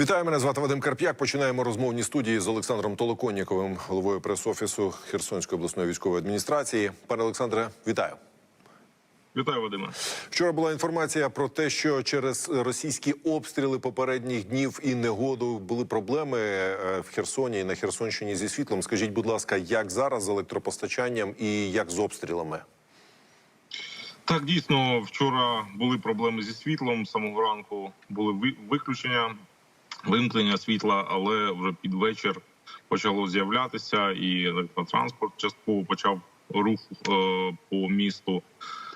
Вітаю, мене звати Вадим Карп'як. Починаємо розмовні студії з Олександром Толоконніковим, головою прес-офісу Херсонської обласної військової адміністрації. Пане Олександре, вітаю. Вітаю, Вадиме. Вчора була інформація про те, що через російські обстріли попередніх днів і негоду були проблеми е, в Херсоні і на Херсонщині зі світлом. Скажіть, будь ласка, як зараз з електропостачанням і як з обстрілами? Так, дійсно, вчора були проблеми зі світлом. З самого ранку були виключення, вимкнення світла, але вже під вечір почало з'являтися, і електротранспорт частково почав рух е, по місту.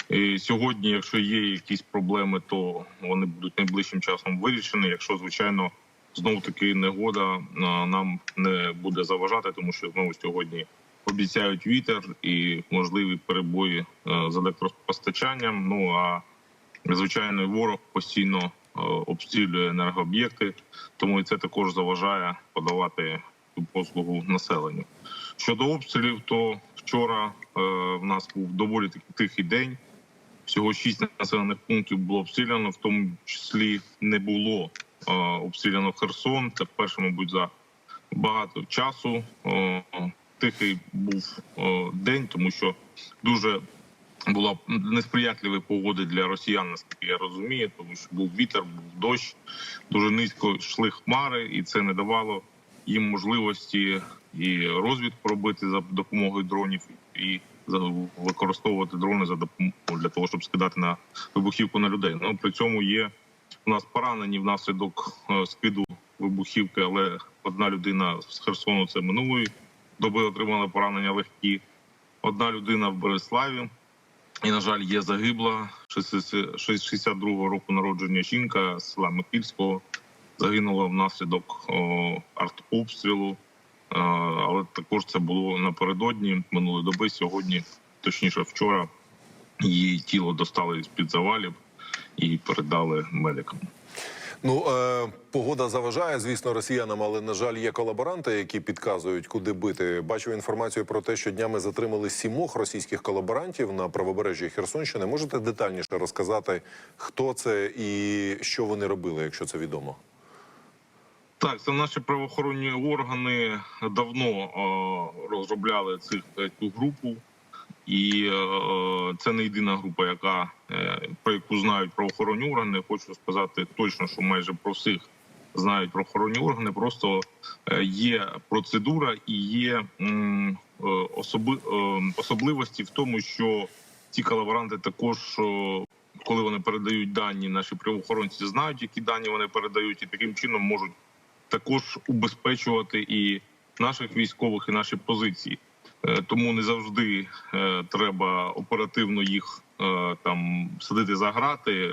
І сьогодні, якщо є якісь проблеми, то вони будуть найближчим часом вирішені. Якщо звичайно знову таки негода е, нам не буде заважати, тому що знову сьогодні обіцяють вітер і можливі перебої е, з електропостачанням. Ну а звичайно, ворог постійно обстрілює енергооб'єкти, тому і це також заважає подавати послугу населенню. Щодо обстрілів, то вчора е, в нас був доволі тихий день. Всього шість населених пунктів було обстріляно, в тому числі не було е, обстріляно Херсон. Це вперше, мабуть, за багато часу. Е, тихий був е, день, тому що дуже була несприятливі погоди для росіян, наскільки я розумію, тому що був вітер, був дощ, дуже низько йшли хмари, і це не давало їм можливості і розвідку робити за допомогою дронів, і використовувати дрони за допомогою для того, щоб скидати на вибухівку на людей. Ну при цьому є у нас поранені внаслідок е, скиду вибухівки, але одна людина з Херсону це минулої доби отримала поранення легкі. Одна людина в Береславі, і, на жаль, є загибла 62-го року народження жінка з села Микільського Загинула внаслідок артобстрілу. Е, Але також це було напередодні минулої доби. Сьогодні, точніше, вчора, її тіло достали з під завалів і передали медикам. Ну е, погода заважає, звісно, росіянам, але на жаль, є колаборанти, які підказують, куди бити. Бачив інформацію про те, що днями затримали сімох російських колаборантів на правобережжі Херсонщини. Можете детальніше розказати, хто це і що вони робили, якщо це відомо? Так, це наші правоохоронні органи давно е, розробляли цих е, цю групу, і е, це не єдина група, яка е, про яку знають правоохоронні органи. Хочу сказати точно, що майже про всіх знають правоохоронні органи. Просто е, є процедура і є особи, особливості в тому, що ці колаборанти також. коли вони передають дані, наші правоохоронці знають, які дані вони передають, і таким чином можуть також убезпечувати і наших військових, і наші позиції. Е, Тому не завжди е, треба оперативно їх е, там садити за грати.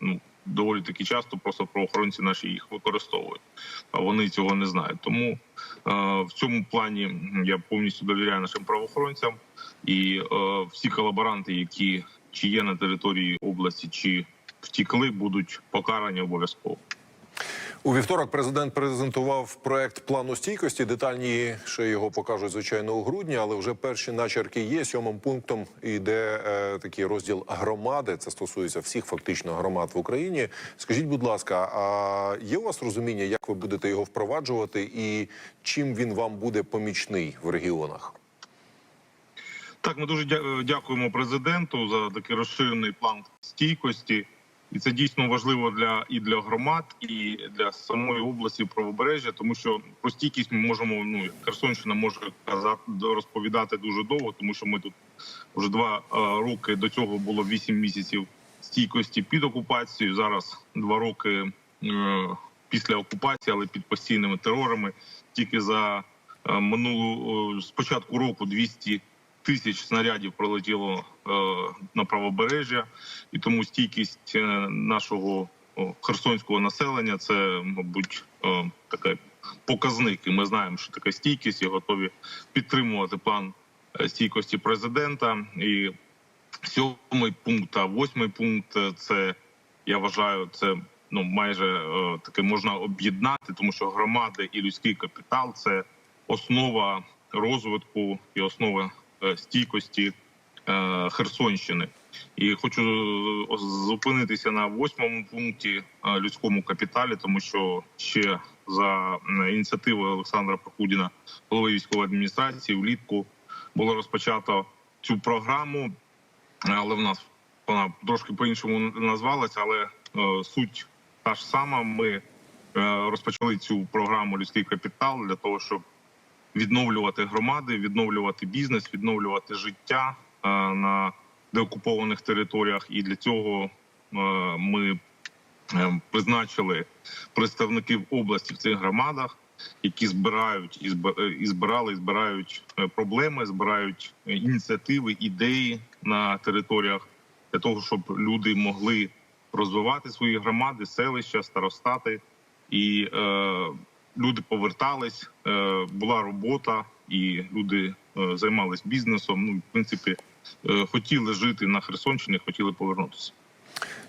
Ну доволі таки часто просто правоохоронці наші їх використовують, а вони цього не знають. Тому в цьому плані я повністю довіряю нашим правоохоронцям і всі колаборанти, які чи є на території області, чи втікли, будуть покарані обов'язково. У вівторок президент презентував проект плану стійкості. Детальніше його покажуть звичайно у грудні, але вже перші начерки є. Сьомим пунктом йде е, такий розділ громади. Це стосується всіх фактично громад в Україні. Скажіть, будь ласка, а є у вас розуміння, як ви будете його впроваджувати, і чим він вам буде помічний в регіонах? Так, ми дуже дя- дякуємо президенту за такий розширений план стійкості, і це дійсно важливо для і для громад, і для самої області правобережжя, тому що про стійкість ми можемо. Ну Херсонщина може казати розповідати дуже довго, тому що ми тут вже два е, роки до цього було вісім місяців стійкості під окупацією. Зараз два роки е, після окупації, але під постійними терорами. Тільки за е, минулу з початку року 200 тисяч снарядів пролетіло е, на правобережжя, і тому стійкість е, нашого херсонського населення це, мабуть, е, такий показник. І ми знаємо, що таке стійкість і готові підтримувати план стійкості президента. І сьомий пункт, а восьмий пункт це я вважаю, це ну майже таке можна об'єднати, тому що громади і людський капітал це основа розвитку і основа стійкості е, Херсонщини. І хочу е, зупинитися на восьмому пункті е, людському капіталі, тому що ще за е, ініціативою Олександра Прокудіна, голови військової адміністрації, влітку було розпочато цю програму, але в нас вона трошки по-іншому назвалася, але е, суть та ж сама. Ми е, розпочали цю програму Людський капітал для того, щоб відновлювати громади, відновлювати бізнес, відновлювати життя е, на деокупованих територіях. І для цього е, ми е, призначили представників області в цих громадах, які збирають і зб- і збирали, і збирають проблеми, збирають ініціативи, ідеї на територіях для того, щоб люди могли розвивати свої громади, селища, старостати, і люди повертались, е, була робота, і люди е, займались бізнесом. Ну, в принципі, е, хотіли жити на Херсонщині, хотіли повернутися.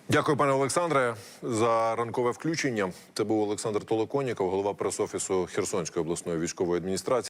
Дякую, пане Олександре, за ранкове включення. Це був Олександр Толоконіков, голова прес-офісу Херсонської обласної військової адміністрації.